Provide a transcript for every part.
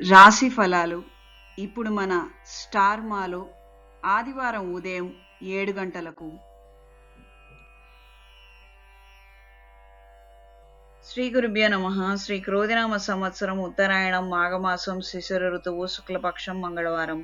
రాశి ఫలాలు. ఇప్పుడు మన స్టార్ మాలో ఆదివారం ఉదయం ఏడు గంటలకు శ్రీ గురుభ్యో నమ. శ్రీ క్రోధినామ సంవత్సరం ఉత్తరాయణం మాఘమాసం శిశుర ఋతువు శుక్లపక్షం మంగళవారం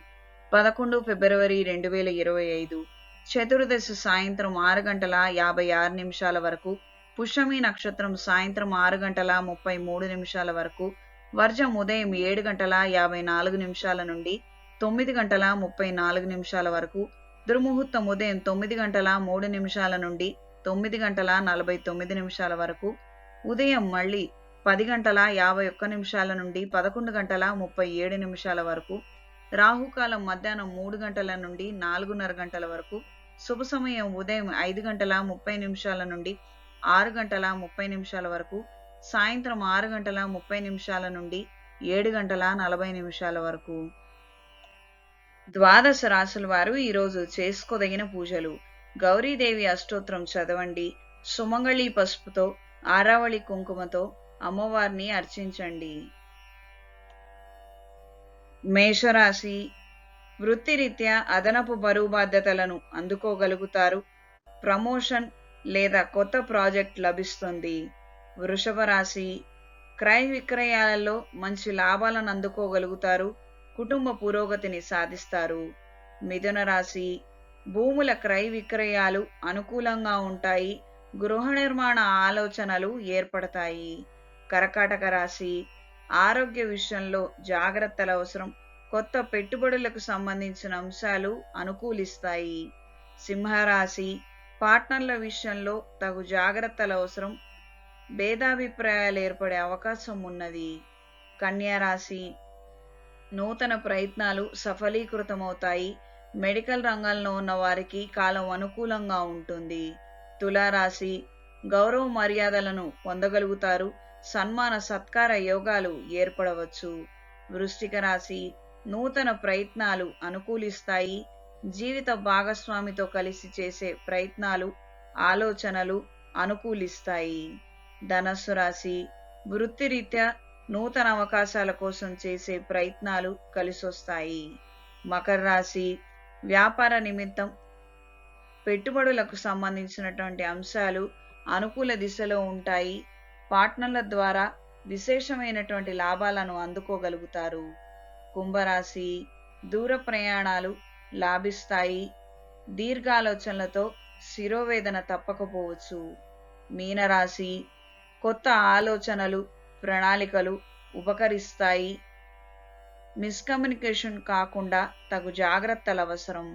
పదకొండు ఫిబ్రవరి రెండు వేల ఇరవై ఐదు చతుర్దశి సాయంత్రం ఆరు గంటల యాభై ఆరు నిమిషాల వరకు పుష్యమి నక్షత్రం సాయంత్రం ఆరు గంటల ముప్పై మూడు నిమిషాల వరకు వర్జం ఉదయం ఏడు గంటల యాభై నాలుగు నిమిషాల నుండి తొమ్మిది గంటల ముప్పై నాలుగు నిమిషాల వరకు దుర్ముహూర్తం ఉదయం తొమ్మిది గంటల మూడు నిమిషాల నుండి తొమ్మిది గంటల నలభై తొమ్మిది నిమిషాల వరకు ఉదయం మళ్ళీ పది గంటల యాభై ఒక్క నిమిషాల నుండి పదకొండు గంటల ముప్పై ఏడు నిమిషాల వరకు రాహుకాలం మధ్యాహ్నం మూడు గంటల నుండి నాలుగున్నర గంటల వరకు శుభ సమయం ఉదయం ఐదు గంటల ముప్పై నిమిషాల నుండి ఆరు గంటల ముప్పై నిమిషాల వరకు సాయంత్రం ఆరు గంటల ముప్పై నిమిషాల నుండి ఏడు గంటల నలభై నిమిషాల వరకు. ద్వాదశ రాశుల వారు ఈరోజు చేసుకోదగిన పూజలు. గౌరీదేవి అష్టోత్రం చదవండి. సుమంగళి పసుపుతో ఆరావళి కుంకుమతో అమ్మవారిని అర్చించండి. మేషరాశి వృత్తిరీత్యా అదనపు బరువు బాధ్యతలను అందుకోగలుగుతారు. ప్రమోషన్ లేదా కొత్త ప్రాజెక్ట్ లభిస్తుంది. వృషభ రాశి క్రయ విక్రయాలలో మంచి లాభాలను అందుకోగలుగుతారు కుటుంబ పురోగతిని సాధిస్తారు. మిథున రాశి భూముల క్రయ విక్రయాలు అనుకూలంగా ఉంటాయి గృహ నిర్మాణ ఆలోచనలు ఏర్పడతాయి. కరకాటక రాశి ఆరోగ్య విషయంలో జాగ్రత్తలు అవసరం కొత్త పెట్టుబడులకు సంబంధించిన అంశాలు అనుకూలిస్తాయి. సింహరాశి పార్ట్నర్ల విషయంలో తగు జాగ్రత్తలు అవసరం భేదాభిప్రాయాలు ఏర్పడే అవకాశం ఉన్నది. కన్యారాశి నూతన ప్రయత్నాలు సఫలీకృతమవుతాయి. మెడికల్ రంగంలో ఉన్న వారికి కాలం అనుకూలంగా ఉంటుంది. తులారాశి గౌరవ మర్యాదలను పొందగలుగుతారు. సన్మాన సత్కార యోగాలు ఏర్పడవచ్చు. వృష్టిక రాశి నూతన ప్రయత్నాలు అనుకూలిస్తాయి. జీవిత భాగస్వామితో కలిసి చేసే ప్రయత్నాలు ఆలోచనలు అనుకూలిస్తాయి. ధనస్సు రాశి వృత్తిరీత్యా నూతన అవకాశాల కోసం చేసే ప్రయత్నాలు కలిసొస్తాయి. మకర రాశి వ్యాపార నిమిత్తం పెట్టుబడులకు సంబంధించినటువంటి అంశాలు అనుకూల దిశలో ఉంటాయి. పార్ట్నర్ల ద్వారా విశేషమైనటువంటి లాభాలను అందుకోగలుగుతారు. కుంభరాశి దూర ప్రయాణాలు లాభిస్తాయి. దీర్ఘాలోచనలతో శిరోవేదన తప్పకపోవచ్చు. మీనరాశి కొత్త ఆలోచనలు ప్రణాళికలు ఉపకరిస్తాయి. మిస్కమ్యూనికేషన్ కాకుండా తగు జాగ్రత్తలు అవసరం.